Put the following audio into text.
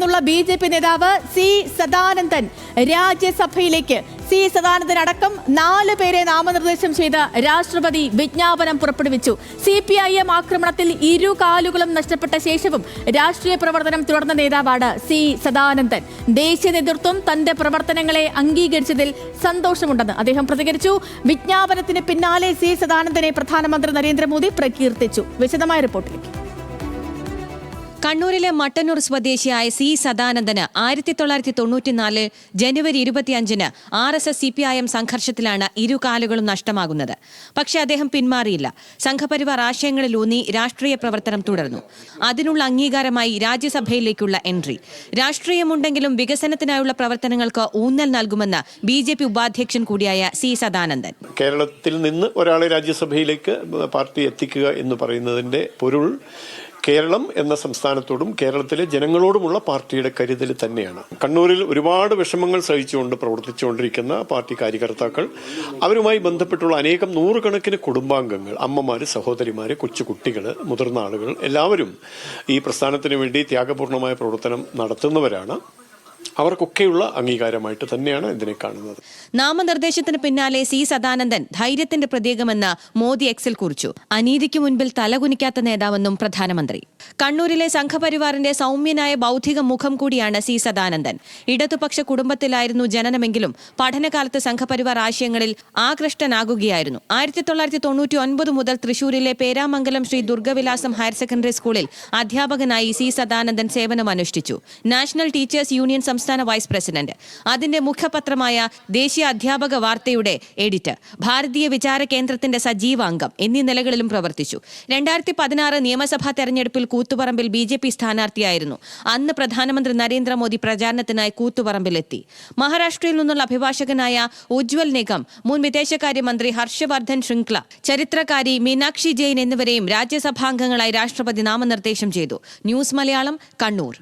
നിന്നുള്ള B J P നേതാവ് C Sadanandan രാജ്യസഭയിലേക്ക്. സി സദാനന്ദൻ അടക്കം നാല് പേരെ നാമനിർദ്ദേശം ചെയ്ത് രാഷ്ട്രപതി വിജ്ഞാപനം പുറപ്പെടുവിച്ചു. സി പി ഐ എം ആക്രമണത്തിൽ ഇരു കാലുകളും നഷ്ടപ്പെട്ട ശേഷവും രാഷ്ട്രീയ പ്രവർത്തനം തുടർന്ന നേതാവാണ് സി സദാനന്ദൻ. ദേശീയ നേതൃത്വം തന്റെ പ്രവർത്തനങ്ങളെ അംഗീകരിച്ചതിൽ സന്തോഷമുണ്ടെന്ന് അദ്ദേഹം പ്രതികരിച്ചു. വിജ്ഞാപനത്തിന് പിന്നാലെ സി സദാനന്ദനെ പ്രധാനമന്ത്രി നരേന്ദ്രമോദി പ്രകീർത്തിച്ചു. വിശദമായ റിപ്പോർട്ടിലേക്ക്. കണ്ണൂരിലെ മട്ടന്നൂർ സ്വദേശിയായ സി സദാനന്ദന് ആയിരത്തി തൊള്ളായിരത്തി തൊണ്ണൂറ്റിനാല് ജനുവരി ഇരുപത്തിയഞ്ചിന് R S S C P I M സംഘർഷത്തിലാണ് ഇരുകാലുകളും നഷ്ടമാകുന്നത്. പക്ഷേ അദ്ദേഹം പിന്മാറിയില്ല. സംഘപരിവാർ ആശയങ്ങളിലൂന്നി രാഷ്ട്രീയ പ്രവർത്തനം തുടർന്നു. അതിനുള്ള അംഗീകാരമായി രാജ്യസഭയിലേക്കുള്ള എൻട്രി. രാഷ്ട്രീയമുണ്ടെങ്കിലും വികസനത്തിനായുള്ള പ്രവർത്തനങ്ങൾക്ക് ഊന്നൽ നൽകുമെന്ന് ബി ജെ പി ഉപാധ്യക്ഷൻ കൂടിയായ സി സദാനന്ദൻ. കേരളത്തിൽ നിന്ന് ഒരാളെ രാജ്യസഭയിലേക്ക് പാർട്ടി എത്തിക്കുക എന്ന് പറയുന്നതിന്റെ പൊരുൾ കേരളം എന്ന സംസ്ഥാനത്തോടും കേരളത്തിലെ ജനങ്ങളോടുമുള്ള പാർട്ടിയുടെ കരുതൽ തന്നെയാണ്. കണ്ണൂരിൽ ഒരുപാട് വിഷമങ്ങൾ സഹിച്ചുകൊണ്ട് പ്രവർത്തിച്ചുകൊണ്ടിരിക്കുന്ന പാർട്ടി കാര്യകർത്താക്കൾ അവരുമായി ബന്ധപ്പെട്ടുള്ള അനേകം നൂറുകണക്കിന് കുടുംബാംഗങ്ങൾ അമ്മമാര് സഹോദരിമാര് കൊച്ചുകുട്ടികൾ മുതിർന്ന ആളുകൾ എല്ലാവരും ഈ പ്രസ്ഥാനത്തിന് വേണ്ടി ത്യാഗപൂർണമായ പ്രവർത്തനം നടത്തുന്നവരാണ്. അവർക്കൊക്കെയുള്ള അംഗീകാരമായിട്ട് തന്നെയാണ് ഇതിനെ കാണുന്നത്. നാമനിർദ്ദേശത്തിന് പിന്നാലെ സി സദാനന്ദൻ ധൈര്യത്തിന്റെ പ്രതീകമെന്ന് മോദി എക്സിൽ കുറിച്ചു. അനീതിക്ക് മുൻപിൽ തലകുനിക്കാത്ത നേതാവെന്നും പ്രധാനമന്ത്രി. കണ്ണൂരിലെ സംഘപരിവാറിന്റെ സൗമ്യനായ ബൗദ്ധിക മുഖം കൂടിയാണ് സി സദാനന്ദൻ. ഇടതുപക്ഷ കുടുംബത്തിലായിരുന്നു ജനനമെങ്കിലും പഠനകാലത്ത് സംഘപരിവാർ ആശയങ്ങളിൽ ആകൃഷ്ടനാകുകയായിരുന്നു. ആയിരത്തി തൊള്ളായിരത്തി തൊണ്ണൂറ്റി ഒൻപത് മുതൽ തൃശൂരിലെ പേരാമംഗലം ശ്രീ ദുർഗവിലാസം ഹയർ സെക്കൻഡറി സ്കൂളിൽ അധ്യാപകനായി സി സദാനന്ദൻ സേവനമനുഷ്ഠിച്ചു. നാഷണൽ ടീച്ചേഴ്സ് യൂണിയൻ സംസ്ഥാന വൈസ് പ്രസിഡന്റ്. അതിന്റെ മുഖപത്രമായ ദേശീയ അധ്യാപക വാർത്തയുടെ എഡിറ്റർ ഭാരതീയ വിചാര കേന്ദ്രത്തിന്റെ സജീവാംഗം എന്നീ നിലകളിലും പ്രവർത്തിച്ചു. രണ്ടായിരത്തി പതിനാറ് നിയമസഭാ തെരഞ്ഞെടുപ്പിൽ കൂത്തുപറമ്പിൽ ബി ജെ പി സ്ഥാനാർത്ഥിയായിരുന്നു. അന്ന് പ്രധാനമന്ത്രി നരേന്ദ്രമോദി പ്രചാരണത്തിനായി കൂത്തുപറമ്പിലെത്തി. മഹാരാഷ്ട്രയിൽ നിന്നുള്ള അഭിഭാഷകനായ ഉജ്വൽ നിഗം മുൻ വിദേശകാര്യമന്ത്രി ഹർഷവർദ്ധൻ ശൃംഗ്ല ചരിത്രകാരി മീനാക്ഷി ജെയിൻ എന്നിവരെയും രാജ്യസഭാംഗങ്ങളായി രാഷ്ട്രപതി നാമനിർദ്ദേശം ചെയ്തു. ന്യൂസ് മലയാളം കണ്ണൂർ.